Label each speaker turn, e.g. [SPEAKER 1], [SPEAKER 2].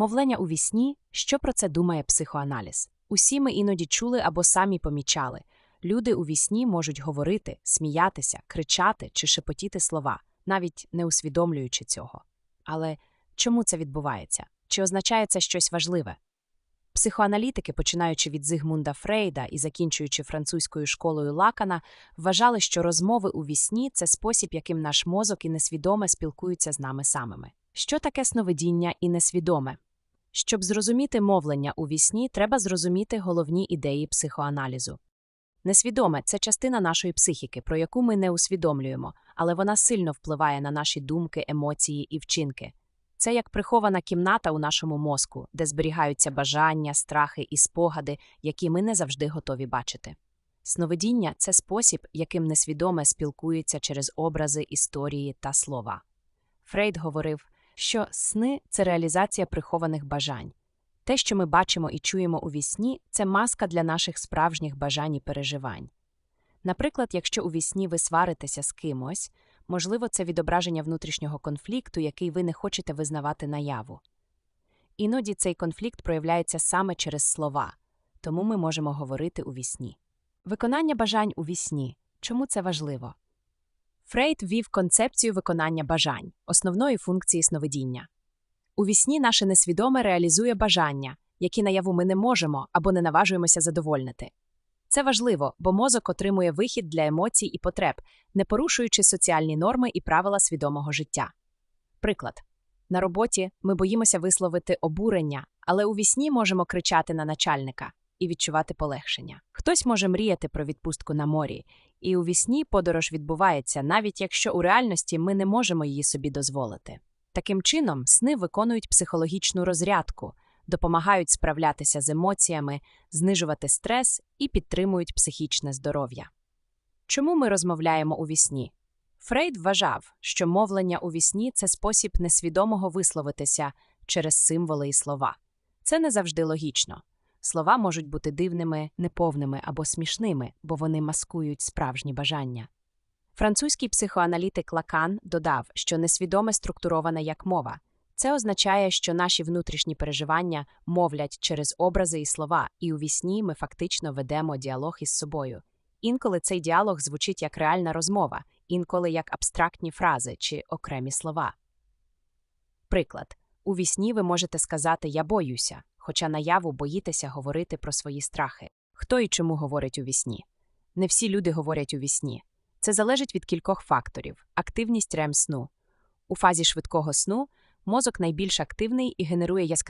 [SPEAKER 1] Мовлення у вісні, що про це думає психоаналіз? Усі ми іноді чули або самі помічали. Люди у вісні можуть говорити, сміятися, кричати чи шепотіти слова, навіть не усвідомлюючи цього. Але чому це відбувається? Чи означає це щось важливе? Психоаналітики, починаючи від Зигмунда Фрейда і закінчуючи французькою школою Лакана, вважали, що розмови у вісні це спосіб, яким наш мозок і несвідоме спілкуються з нами самими. Що таке сновидіння і несвідоме? Щоб зрозуміти мовлення у вісні, треба зрозуміти головні ідеї психоаналізу. Несвідоме це частина нашої психіки, про яку ми не усвідомлюємо, але вона сильно впливає на наші думки, емоції і вчинки. Це як прихована кімната у нашому мозку, де зберігаються бажання, страхи і спогади, які ми не завжди готові бачити. Сновидіння це спосіб, яким несвідоме спілкується через образи, історії та слова. Фрейд говорив, що сни це реалізація прихованих бажань. Те, що ми бачимо і чуємо у вісні, це маска для наших справжніх бажань і переживань. Наприклад, якщо у вісні ви сваритеся з кимось, можливо, це відображення внутрішнього конфлікту, який ви не хочете визнавати наяву. Іноді цей конфлікт проявляється саме через слова, тому ми можемо говорити у вісні. Виконання бажань у вісні. Чому це важливо? Фрейд ввів концепцію виконання бажань, основної функції сновидіння. У вісні наше несвідоме реалізує бажання, які наяву ми не можемо або не наважуємося задовольнити. Це важливо, бо мозок отримує вихід для емоцій і потреб, не порушуючи соціальні норми і правила свідомого життя. Приклад на роботі ми боїмося висловити обурення, але у вісні можемо кричати на начальника і відчувати полегшення. Хтось може мріяти про відпустку на морі, і у вісні подорож відбувається, навіть якщо у реальності ми не можемо її собі дозволити. Таким чином, сни виконують психологічну розрядку, допомагають справлятися з емоціями, знижувати стрес і підтримують психічне здоров'я. Чому ми розмовляємо у вісні? Фрейд вважав, що мовлення у вісні це спосіб несвідомого висловитися через символи і слова. Це не завжди логічно. Слова можуть бути дивними, неповними або смішними, бо вони маскують справжні бажання. Французький психоаналітик Лакан додав, що несвідоме структуроване як мова. Це означає, що наші внутрішні переживання мовлять через образи і слова, і у вісні ми фактично ведемо діалог із собою. Інколи цей діалог звучить як реальна розмова, інколи як абстрактні фрази чи окремі слова. Приклад у вісні ви можете сказати Я боюся, хоча наяву боїтеся говорити про свої страхи. Хто і чому говорить у вісні? Не всі люди говорять у вісні. Це залежить від кількох факторів: активність рем сну. У фазі швидкого сну мозок найбільш активний і генерує яскраві